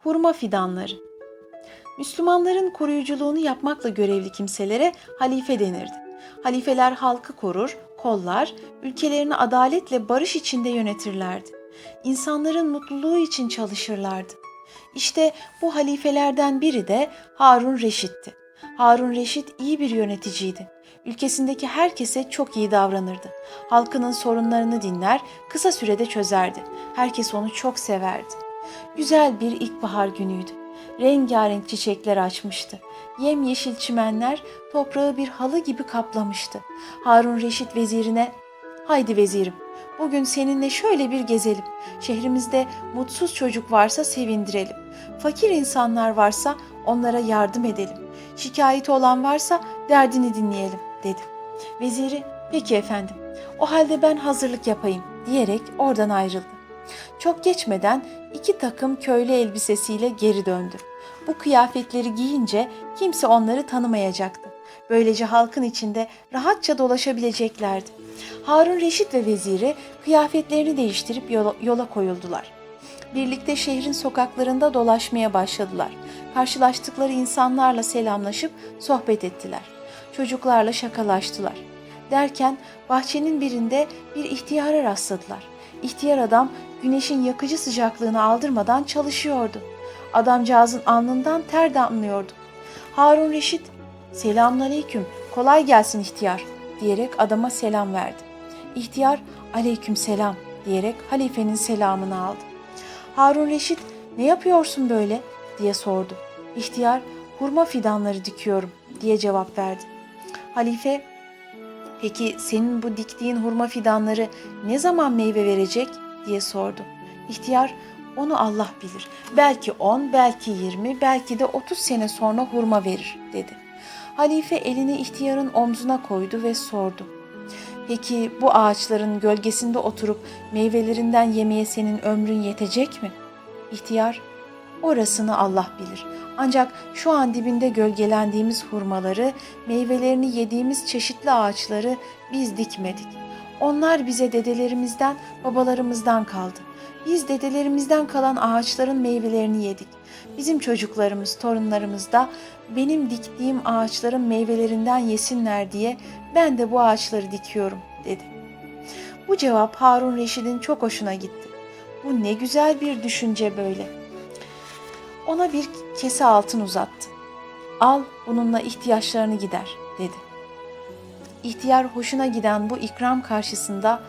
Hurma fidanları. Müslümanların koruyuculuğunu yapmakla görevli kimselere halife denirdi. Halifeler halkı korur, kollar, ülkelerini adaletle barış içinde yönetirlerdi. İnsanların mutluluğu için çalışırlardı. İşte bu halifelerden biri de Harun Reşit'ti. Harun Reşit iyi bir yöneticiydi. Ülkesindeki herkese çok iyi davranırdı. Halkının sorunlarını dinler, kısa sürede çözerdi. Herkes onu çok severdi. Güzel bir ilkbahar günüydü. Rengarenk çiçekler açmıştı. Yemyeşil çimenler toprağı bir halı gibi kaplamıştı. Harun Reşit vezirine, "Haydi vezirim, bugün seninle şöyle bir gezelim. Şehrimizde mutsuz çocuk varsa sevindirelim. Fakir insanlar varsa onlara yardım edelim. Şikayeti olan varsa derdini dinleyelim." dedi. Veziri, "Peki efendim. O halde ben hazırlık yapayım." diyerek oradan ayrıldı. Çok geçmeden iki takım köylü elbisesiyle geri döndü. Bu kıyafetleri giyince kimse onları tanımayacaktı. Böylece halkın içinde rahatça dolaşabileceklerdi. Harun Reşit ve veziri kıyafetlerini değiştirip yola, yola koyuldular. Birlikte şehrin sokaklarında dolaşmaya başladılar. Karşılaştıkları insanlarla selamlaşıp sohbet ettiler. Çocuklarla şakalaştılar. Derken bahçenin birinde bir ihtiyara rastladılar. İhtiyar adam güneşin yakıcı sıcaklığını aldırmadan çalışıyordu. Adamcağızın alnından ter damlıyordu. Harun Reşit, "Selamünaleyküm, kolay gelsin ihtiyar." diyerek adama selam verdi. İhtiyar, "Aleyküm selam." diyerek halifenin selamını aldı. Harun Reşit, "Ne yapıyorsun böyle?" diye sordu. İhtiyar, "Hurma fidanları dikiyorum." diye cevap verdi. Halife, "Peki senin bu diktiğin hurma fidanları ne zaman meyve verecek?" diye sordu. İhtiyar, onu Allah bilir. Belki 10, belki 20, belki de 30 sene sonra hurma verir dedi. Halife elini ihtiyarın omzuna koydu ve sordu. Peki bu ağaçların gölgesinde oturup meyvelerinden yemeye senin ömrün yetecek mi? İhtiyar, orasını Allah bilir. Ancak şu an dibinde gölgelendiğimiz hurmaları, meyvelerini yediğimiz çeşitli ağaçları biz dikmedik. Onlar bize dedelerimizden, babalarımızdan kaldı. Biz dedelerimizden kalan ağaçların meyvelerini yedik. Bizim çocuklarımız, torunlarımız da benim diktiğim ağaçların meyvelerinden yesinler diye ben de bu ağaçları dikiyorum dedi. Bu cevap Harun Reşid'in çok hoşuna gitti. Bu ne güzel bir düşünce böyle. Ona bir kese altın uzattı. Al bununla ihtiyaçlarını gider dedi. İhtiyar hoşuna giden bu ikram karşısında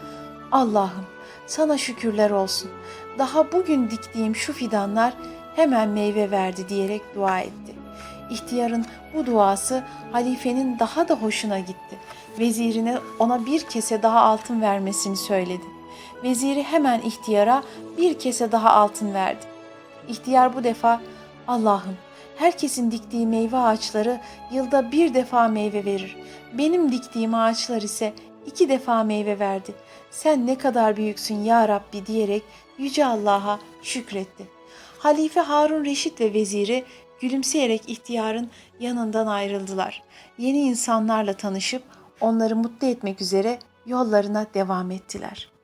Allah'ım sana şükürler olsun. Daha bugün diktiğim şu fidanlar hemen meyve verdi diyerek dua etti. İhtiyarın bu duası halifenin daha da hoşuna gitti. Vezirine ona bir kese daha altın vermesini söyledi. Veziri hemen ihtiyara bir kese daha altın verdi. İhtiyar bu defa Allah'ım herkesin diktiği meyve ağaçları yılda bir defa meyve verir. Benim diktiğim ağaçlar ise iki defa meyve verdi. Sen ne kadar büyüksün ya Rabbi diyerek Yüce Allah'a şükretti. Halife Harun Reşit ve veziri gülümseyerek ihtiyarın yanından ayrıldılar. Yeni insanlarla tanışıp onları mutlu etmek üzere yollarına devam ettiler.''